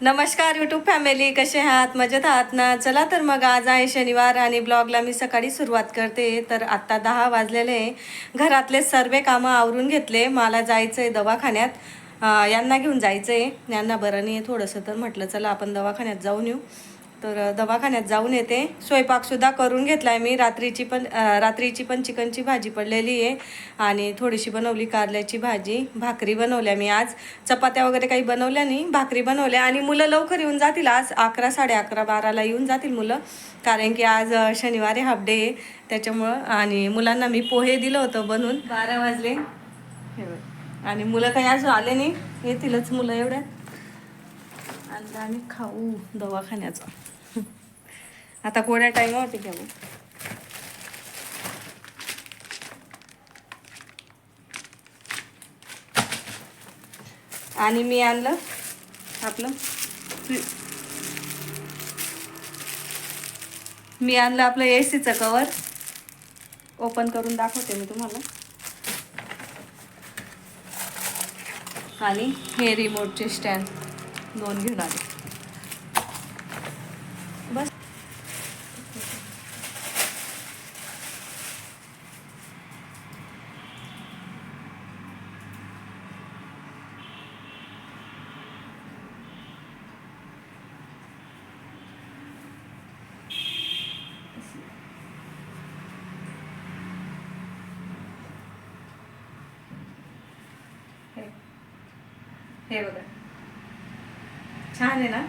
नमस्कार YouTube family कसे आहात? मजेत आहात ना? चला तर मग आज आहे शनिवार आणि ब्लॉगला मी सकाळी सुरुवात करते. तर आत्ता दहा वाजलेले आहे. घरातले सर्व कामं आवरून घेतले. मला जायचं आहे दवाखान्यात यांना घेऊन जायचं आहे यांना बरं नाही आहे थोडंसं तर म्हटलं चला आपण दवाखान्यात जाऊन येऊ. तर दवाखान्यात जाऊन येते. स्वयंपाकसुद्धा करून घेतला आहे मी. रात्रीची पण रात्रीची पण चिकनची भाजी पडलेली आहे. आणि थोडीशी बनवली कारल्याची भाजी. भाकरी बनवल्या मी आज. चपात्या वगैरे काही बनवल्या नाही. भाकरी बनवल्या. आणि मुलं लवकर येऊन जातील आज. अकरा साडे अकरा बाराला येऊन जातील मुलं. कारण की आज शनिवारी हाफ डे आहे. त्याच्यामुळं आणि मुलांना मी पोहे दिलं होतं बनवून. बारा वाजले. आणि मुलं काही अजून आले नाही. येतीलच मुलं एवढ्यात. आणि खाऊ दवाखान्याचा. आता कोड्या टाईमावरती घेऊ? आणि मी आणलं आपलं मी आणलं आपलं ए सीचं कवर ओपन करून दाखवते मी तुम्हाला. आणि हे रिमोटचे स्टँड दोन घेऊन आले बस हे हे बघा. छान आहे ना?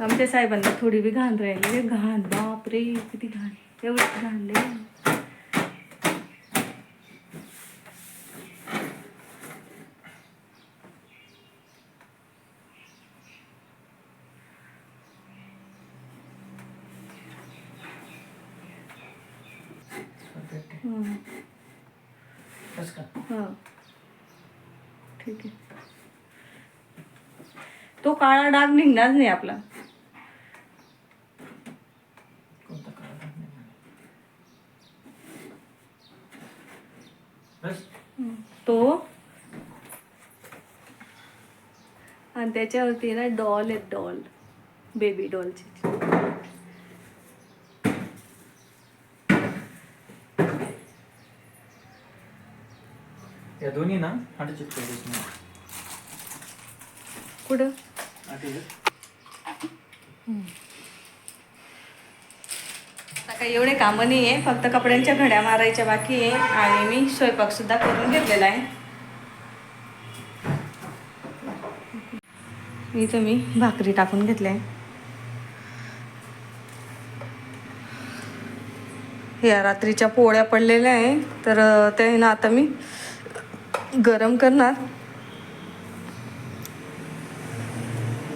आमच्या साहेबांना थोडी बी घाण राहिली रे. घाण बाप रे किती घाण. एवढी घाण. हम्म. बस का हा। ठीक आहे. तो काळा डाग निघणार नाही आपला. कोणता काळा डाग नाही? मला. बस तो? आणि त्याच्यावरती ना डॉल आहेत डॉल. बेबी डॉलची दोन्ही ना? ना कुठं? आठवलं? आता काही एवढे कामं नाही आहे फक्त कपड्यांच्या घड्या मारायच्या बाकी आहे. आणि मी स्वयंपाक सुद्धा करून घेतलेला आहे. इथं मी भाकरी टाकून घेतल्या या रात्रीच्या पोळ्या पडलेल्या आहे तर ते ना आता मी गरम करणार.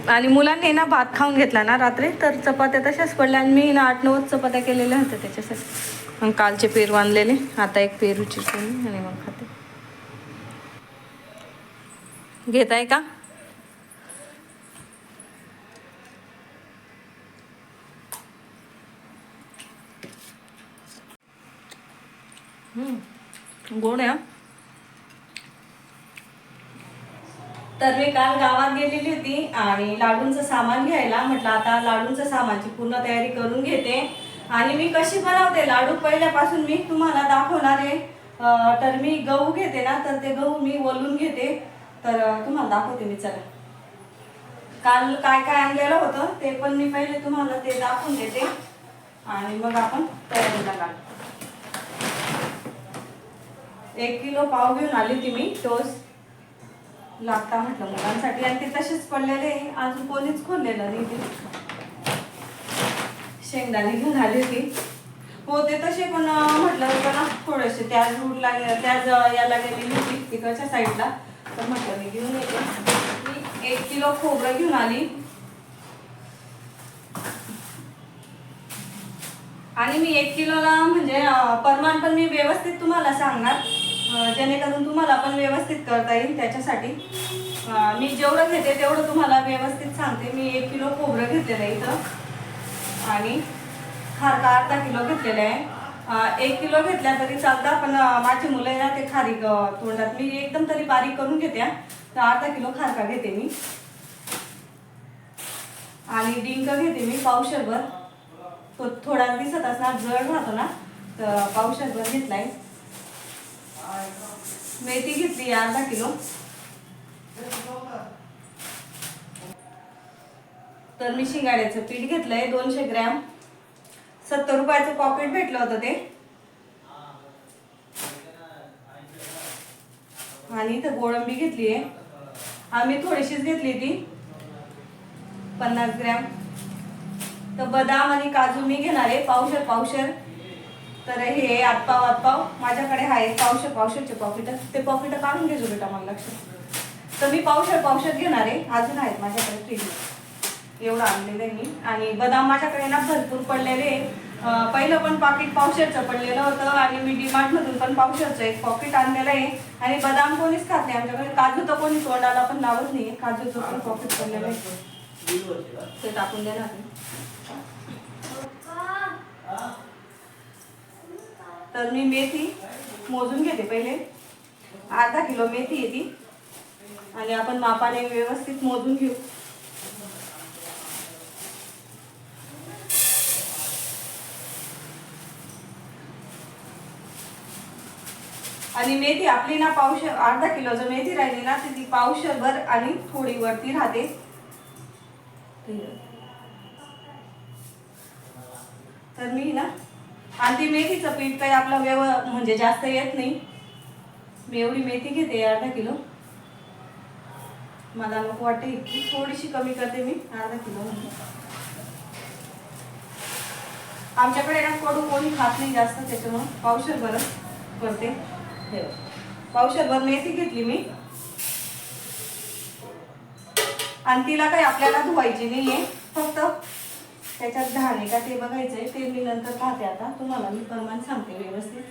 आणि मुलांनी ना भात खाऊन घेतला ना रात्री तर चपात्या तशाच पडल्या आणि मी ना आठ नव्वद चपात्या केलेल्या होत्या त्याच्यासाठी. मग कालचे पेरू आणलेले आता एक पेरू मी आणि मग खाते. घेत आहे का गोड आहे तर मी काल गावात गेलेली होती आणि लाडूंचं सामान घ्यायला. म्हटलं आता लाडूंचं सामानची पूर्ण तयारी करून घेते. आणि मी कशी बनवते? लाडू पहिल्यापासून मी तुम्हाला दाखवणार आहे. तर मी गहू घेते ना तर ते गहू मी वलून घेते. तर तुम्हाला दाखवते मी चला. काल काय काय आणलेलं होतं ते पण मी पहिले तुम्हाला ते दाखवून देते. आणि मग आपण तयारीला लागतो एक किलो पाव घेऊन आली होती मी टोस्ट. लागता म्हटलं मुलांसाठी. आणि ते तसेच पडलेले अजून कोणीच खोललेलं नाही ते. शेंगदाणे घेऊन आली होती. हो ते तसे पण म्हटलं होतं ना थोडेसे. त्या रूटला त्याच याला गेलेली होती तिकडच्या साईडला तर म्हटलं मी घेऊन येते. मी एक किलो खोबरं घेऊन आली. आणि मी एक किलोला म्हणजे परमान पण मी व्यवस्थित तुम्हाला सांगणार. जेणेकरून तुम्हाला पण व्यवस्थित करता येईल त्याच्यासाठी. मी जेवढं घेते तेवढं तुम्हाला व्यवस्थित सांगते. मी एक किलो खोबरं घेतलेलं आहे इथं. आणि खारका अर्धा किलो घेतलेलं आहे. एक किलो घेतल्या तरी चालता. पण माझी मुलं आहे ना ते खारीक तोंडात. मी एकदम तरी बारीक करून घेते तर अर्धा किलो खारका घेते मी. आणि डिंक घेते मी पावशरभर. तो थोडा दिसत असणार जड राहतो ना. तर पावशरभर आहे मेथी घेतली अर्धा किलो. तर मी शिंगाड्याचं पीठ घेतलंय दोनशे ग्रॅम. सत्तर रुपयाचं पॉकेट भेटलं होतं ते. आणि इथं गोळंबी घेतली आहे. आम्ही थोडीशीच घेतली ती. पन्नास ग्रॅम. तर बदाम आणि काजू मी घेणार आहे पावशर पावशर. तर हे आतपाव आतपाव माझ्याकडे आहे. पावशर पावशरचे पॉकेट ते पॉकेट काढून घेतो बेटा मला लक्षात तर मी पावशर पावशर घेणार आहे. अजून आहेत माझ्याकडे फ्रीज एवढं आणलेलं आहे मी. आणि बदाम माझ्याकडे ना भरपूर पडलेले पहिलं पण पाकिट पावशरचं पडलेलं होतं आणि मी डिमार्टमधून पण पावशरचं एक पॉकेट आणलेलं आहे. आणि बदाम कोणीच खात नाही. आमच्याकडे काजू तर कोणी तोंडाला पण लावत नाही काजूचं पण पॉकेट पडलेलं आहे. ते टाकून देणार तर मी मेथी मोजून घेते पहिले. अर्धा किलो मेथी येते. आणि आपण मापाने व्यवस्थित मोजून घेऊ. आणि मेथी आपली ना पावशर अर्धा किलो जर मेथी राहिली ना ती पावशरभर आणि थोडी वरती राहते. तर मी ना आणि ती मेथीचं पीठ काही आपलं व्यव म्हणजे जास्त येत नाही. मी एवढी मेथी घेते अर्धा किलो. मला नको वाटते इतकी थोडीशी कमी करते मी अर्धा किलो म्हणजे आमच्याकडे ना कडू कोणी खात नाही जास्त त्याच्यामुळं. पावशरभर करते पावशरभर मेथी घेतली मी. आणि तिला काही आपल्याला धुवायची नाहीये फक्त त्याच्यात घाण का ते बघायचंय. ते मी नंतर पाहते आता. तुम्हाला मी प्रमाण सांगते व्यवस्थित.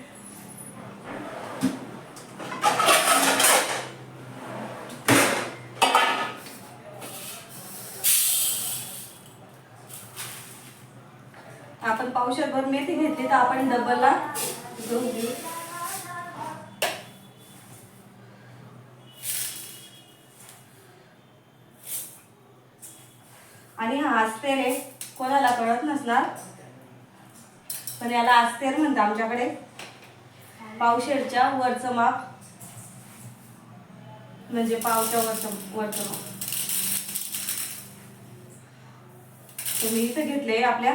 आपण पावशरभर मेथी घेतली तर आपण डबलला घेऊन घेऊ. आणि हा असते आहे. कोणाला कळत नसणार. पण याला आस्तेर म्हणतात आमच्याकडे. पावशेरच्या वरचं माप. म्हणजे पावच्या वरचं वरचं माप. तुम्ही इथं घेतले आपल्या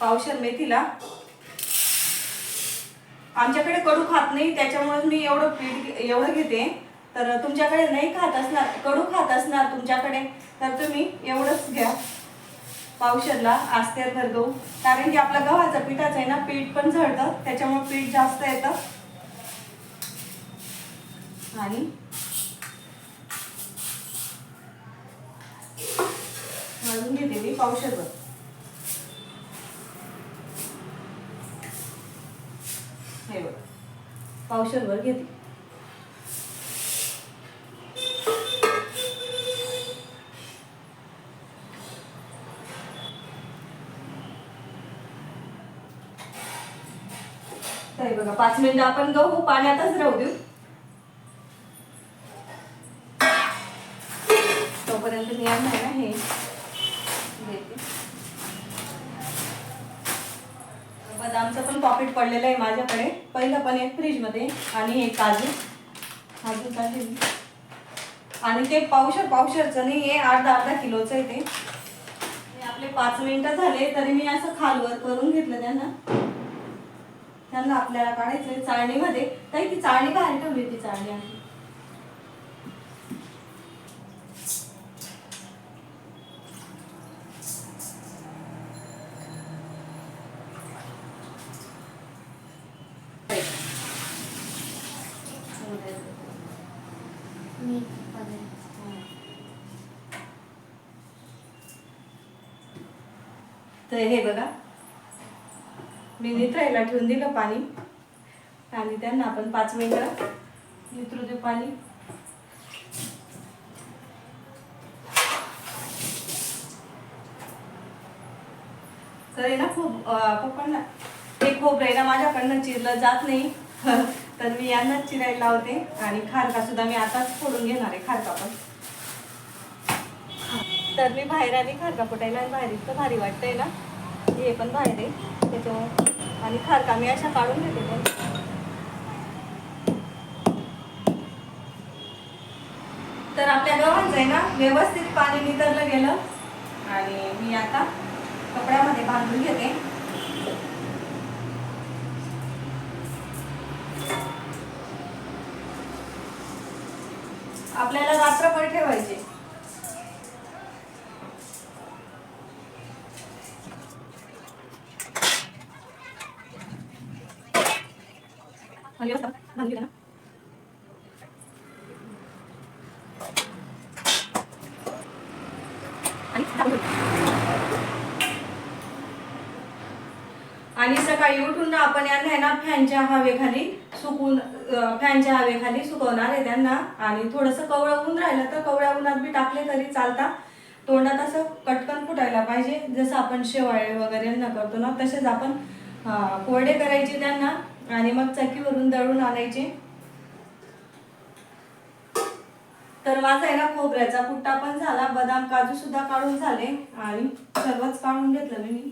पावशेर मेथीला. आमच्याकडे कडू खात नाही त्याच्यामुळे मी एवढं पीठ एवढं घेते. तर तुमच्याकडे नाही खात असणार कडू खात असणार तुमच्याकडे. तर तुम्ही एवढंच घ्या. पावशरला आस्तेर भर गहू कारण की आपलं गव्हाचं पिठाचं आहे ना पीठ पण झडतं त्याच्यामुळे पीठ जास्त येतं. आणि घालून घेते मी पावशरभर हे बघ. पावशरभर घेते बघा पाच मिनिटं आपण गहू पाण्यातच राहू देऊ. तोपर्यंत मी आणणार ना हे देते बदामचं पण पॉकेट पडलेलं आहे माझ्याकडे. पहिलं पण एक फ्रीजमध्ये आणि हे काजू. काजू काजू आणि ते पावशर पावशरचं नाही आहे अर्धा अर्धा किलोचं आहे ते. आपले पाच मिनिटं झाले तरी मी असं खालवर करून घेतलं त्यांना. त्यांना आपल्याला काढायचंय चाळणीमध्ये. काही ती चाळणी बाहेर ठेवली ती चाळणी आहे तर हे बघा. मी निथळायला ठेवून दिलं पाणी. आणि त्यांना आपण पाच मिनिटं निथरू देऊ पाणी. तर आहे ना खूप पप्पांना हे खोबरं आहे ना माझ्याकडनं चिरलं जात नाही. तर मी यांनाच चिरायला लावते. आणि खारका सुद्धा मी आताच फोडून घेणार आहे खारका पण. तर मी बाहेर आली खारका फुटायला आणि बाहेर इतकं भारी वाटतंय ना. हे पण बाहेर आहे. त्याच्यामुळे आणि खारका मी अशा काढून घेते पण. तर आपल्या गव्हांचं आहे ना व्यवस्थित पाणी नितरलं गेलं. आणि मी आता कपड्यामध्ये बांधून घेते. आपल्याला रात्रभर ठेवायचे आणि व्यवस्था बांधून घेते ना. आणि टाकून ठेवते. आणि सकाळी उठून ना आपण यांना आहे ना फॅनच्या हवेखाली सुकून फॅनच्या हवेखाली सुकवणार आहे त्यांना. आणि थोडंसं कवळं ऊन राहिलं तर कवळ्या उन्हात बी टाकले तरी चालता. तोंडात असं कटकन फुटायला पाहिजे. जसं आपण शेवाळे वगैरे न करतो ना तसेच आपण कोरडे करायचे त्यांना. आणि मग चकीवरून दळून आणायचे. तर माझा आहे ना खोबऱ्याचा पुट्टा पण झाला. बदाम काजू सुद्धा काढून झाले. आणि सर्वच काढून घेतलं मी.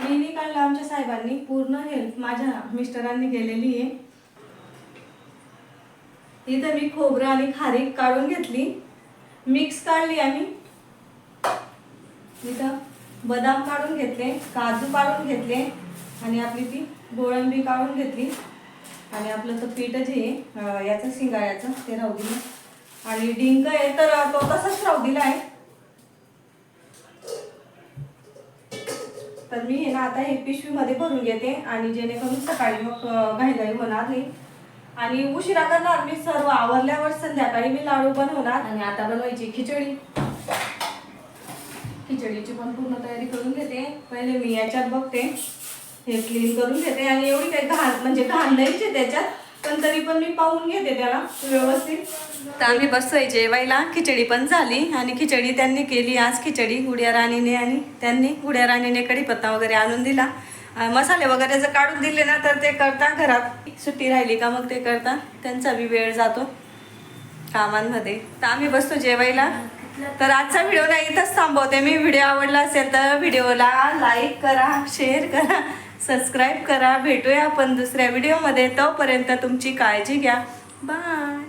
मी नाही काढलं आमच्या साहेबांनी पूर्ण हेल्प माझ्या मिस्टरांनी केलेली आहे. इथं मी खोबरं आणि खारीक काढून घेतली. मिक्स काढली आम्ही. इथं बदाम काढून घेतले काजू काढून घेतले आणि आपली ती गोळंबी काढून घेतली. आणि आपलं तर पीठ जे आहे याचं शिंगाळ्याचं ते राहू दिलं. आणि डिंक आहे तर तो तसंच राहू दिला आहे. तर मी हे ना आता हे पिशवीमध्ये भरून घेते आणि जेणेकरून सकाळी मग घाईघाई होणार नाही. आणि उशिरा करणार मी सर्व आवरल्यावर संध्याकाळी मी लाडू बनवणार. आणि आता बनवायची खिचडी. खिचडीची पण पूर्ण तयारी करून घेते. पहिले मी याच्यात बघते. हे क्लीन करून घेते. आणि एवढी काही घाण म्हणजे घाण द्यायची त्याच्यात. पण तरी पण मी पाहून घेते त्याला व्यवस्थित. तर आम्ही बसतोय जेवायला. खिचडी पण झाली आणि खिचडी त्यांनी केली. आज खिचडी गुड्या राणीने आणि त्यांनी गुड्या राणीने कढीपत्ता वगैरे आणून दिला. मसाले वगैरे जर काढून दिले ना तर ते करता घरात. सुट्टी राहिली का मग ते करता. त्यांचा बी वेळ जातो कामांमध्ये. तर आम्ही बसतो जेवायला. तर आजचा व्हिडिओ नाही इथंच थांबवते मी. व्हिडिओ आवडला असेल तर व्हिडिओला लाईक करा शेअर करा. सबस्क्राईब करा. भेटूया आपण दुसऱ्या व्हिडिओमध्ये तोपर्यंत तुमची काळजी घ्या. बाय